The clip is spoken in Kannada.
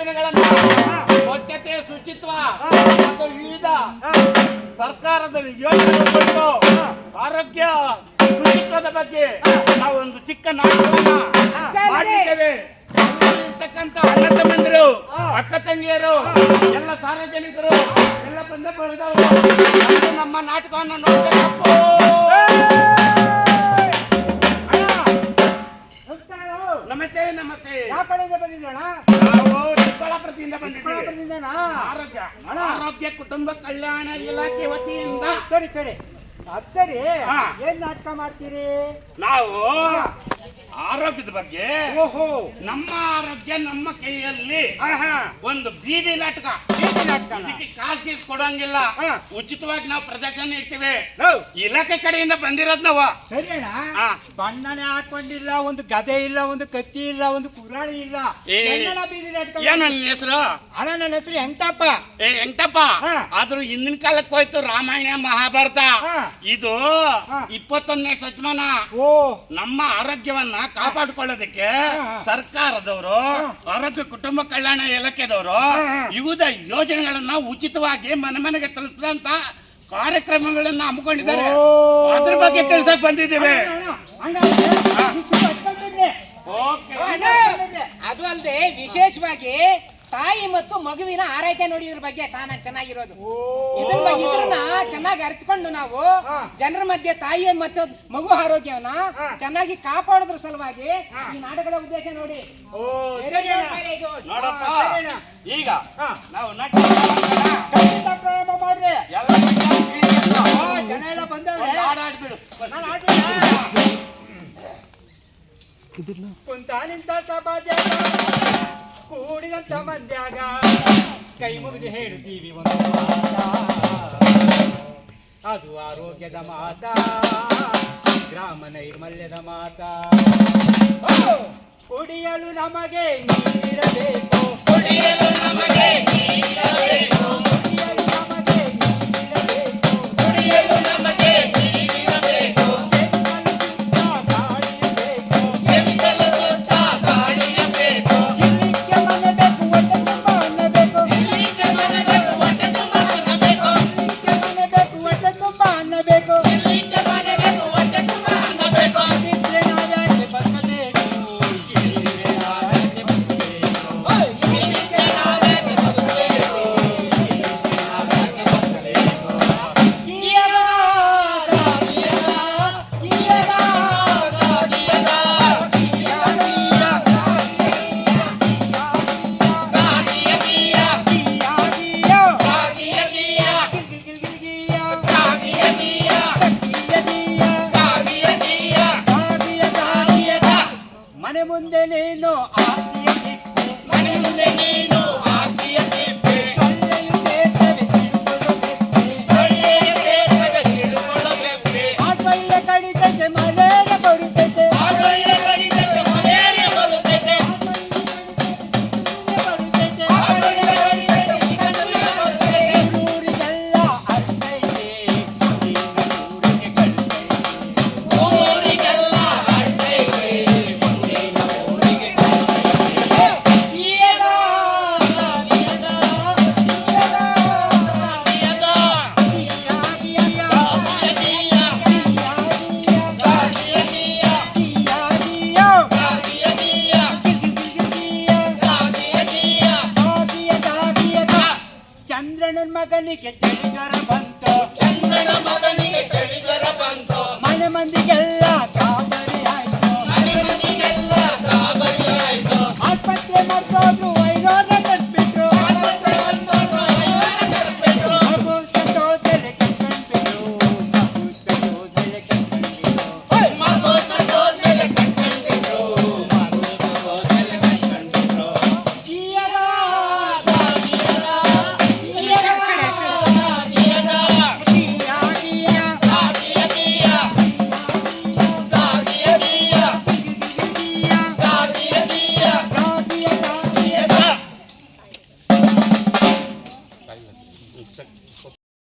ಯೋಜನೆಗಳನ್ನ ಸ್ವಚ್ಛತೆ ಶುಚಿತ್ವ ಮತ್ತು ವಿವಿಧ ಸರ್ಕಾರದ ಯೋಜನೆಗಳು ಆರೋಗ್ಯ ಶುಚಿತ್ವದ ಬಗ್ಗೆ ನಾವು ಒಂದು ಚಿಕ್ಕ ನಾಟಕವನ್ನು ಮಾಡಿದ್ದೇವೆ. ಅಣ್ಣ ತಮ್ಮಂದಿರು, ಅಕ್ಕ ತಂಗಿಯರು, ಎಲ್ಲ ಸಾರ್ವಜನಿಕರು, ಎಲ್ಲ ಬಂದ ನಮ್ಮ ನಾಟಕವನ್ನು ನೋಡಬೇಕು ಚಿಕ್ಕಬಳ್ಳಾಪುರದಿಂದ ಬಂದಿದ್ದೇವೆ ಆರೋಗ್ಯ ಕುಟುಂಬ ಕಲ್ಯಾಣ ಇಲಾಖೆ ವತಿಯಿಂದ. ಸರಿ ಸರಿ. ಅದ್ ಸರಿ. ಹಾ. ಏನ್ ನಾಟಕ ಮಾಡ್ತೀರಿ? ನಾವು ಆರೋಗ್ಯದ ಬಗ್ಗೆ ಓಹೋ. ನಮ್ಮ ಆರೋಗ್ಯ ನಮ್ಮ ಕೈಯಲ್ಲಿ. ಆಹಾ. ಒಂದು ಬೀದಿ ನಾಟಕ. ಬೀದಿ ನಾಟಕನ? ಇದಕ್ಕೆ ಕಾಸು ಗೀಸ್ ಕೊಡಂಗಿಲ್ಲ. ಹಾ. ಉಚಿತವಾಗಿ ನಾವು ಪ್ರದರ್ಶನ ಇಡ್ತೀವಿ. ಹೌ, ಇಲಾಖೆ ಕಡೆಯಿಂದ ಬಂದಿರೋದ್ ನಾವು. ಸರಿ ಅಣ್ಣ. ಬಣ್ಣನೆ ಹಾಕೊಂಡಿಲ್ಲ ಒಂದು ಗದೆ ಇಲ್ಲ ಒಂದು ಕತ್ತಿ ಇಲ್ಲ ಒಂದು ಕುರಾಣಿ ಇಲ್ಲ. ಏ. ಕನ್ನಡ ಬೀದಿ ನಾಟಕ? ಏನ ಹೆಸರು? ಅಣ್ಣ ನನ್ನ ಹೆಸರು ಎಂಟಪ್ಪ. ಏ ಎಂಟಪ್ಪ. ಹಾ. ಆದ್ರೂ ಹಿಂದಿನ ಕಾಲಕ್ಕೆ ಹೋಯ್ತು ರಾಮಾಯಣ ಮಹಾಭಾರತ. ಹಾ. ಇದು ಹಾ. ಇಪ್ಪತ್ತೊಂದನೇ ಶತಮಾನ. ಓ. ನಮ್ಮ ಆರೋಗ್ಯವನ್ನ ಕಾಪಾಡಿಕೊಳ್ಳೋದಕ್ಕೆ ಸರ್ಕಾರದವರು ಆರೋಗ್ಯ ಕುಟುಂಬ ಕಲ್ಯಾಣ ಇಲಾಖೆದವರು. ವಿವಿಧ ಯೋಜನೆಗಳನ್ನ ಉಚಿತವಾಗಿ ಮನೆ ಮನೆಗೆ ತಲುಪಿದಂತ ಕಾರ್ಯಕ್ರಮಗಳನ್ನ ಹಮ್ಮಿಕೊಂಡಿದ್ದಾರೆ. ಅದ್ರ ಬಗ್ಗೆ ತಿಳ್ಸಕ್ ಬಂದಿದ್ದೇವೆ. ಅದು ಅಲ್ಲದೆ ವಿಶೇಷವಾಗಿ ತಾಯಿ ಮತ್ತು ಮಗುವಿನ ಆರೈಕೆ ನೋಡಿ ಇದ್ರ ಬಗ್ಗೆ ತಾನ ಚೆನ್ನಾಗಿರೋದು. ಇದ್ರ ಬಗ್ಗೆ ಇದ್ರನ್ನ ಚೆನ್ನಾಗಿ ಅರ್ತ್ಕೊಂಡು ನಾವು ಜನರ ಮಧ್ಯೆ ತಾಯಿ ಮತ್ತು ಮಗು ಆರೋಗ್ಯವನ್ನ ಚೆನ್ನಾಗಿ ಕಾಪಾಡೋದ್ರ ಸಲುವಾಗಿ ಈ ನಾಟಕದ ಉದ್ದೇಶ ನೋಡಿ. ಈಗ ನಾವು. ಮಾಡ್ರಿ. ಜನ ಎಲ್ಲ ಬಂದವ್ರೆ. ನಾನು ಆಡ್ಬಿಡ ಕುಂತ ನಿಂತ ಸಭಾದ್ಯಾಗ ಕೂಡಿದಂತ ಮಧ್ಯಾಗ ಕೈ ಮುಗಿದು ಹೇಳುತ್ತೀವಿ ಒಂದು ಅದು ಆರೋಗ್ಯದ ಮಾತ, ಗ್ರಾಮ ನೈರ್ಮಲ್ಯದ ಮಾತ. ಕುಡಿಯಲು ನಮಗೆ ನೀರಬೇಕು. ಕುಡಿಯಲು ನಮಗೆ ಮುಂದೆ ನೀನು ತಿಪ್ಪೆ ಮನೆ ಮುಂದೆ ನೀನು ಮಗನಿಗೆ ಚಳಿ ಬಂತು. ಚಂದನ ಮಗನಿಗೆ ಚಳಿ ಜ್ವರ ಬಂತು. ಮನೆ ಮಂದಿಗೆಲ್ಲ ಕಾಮ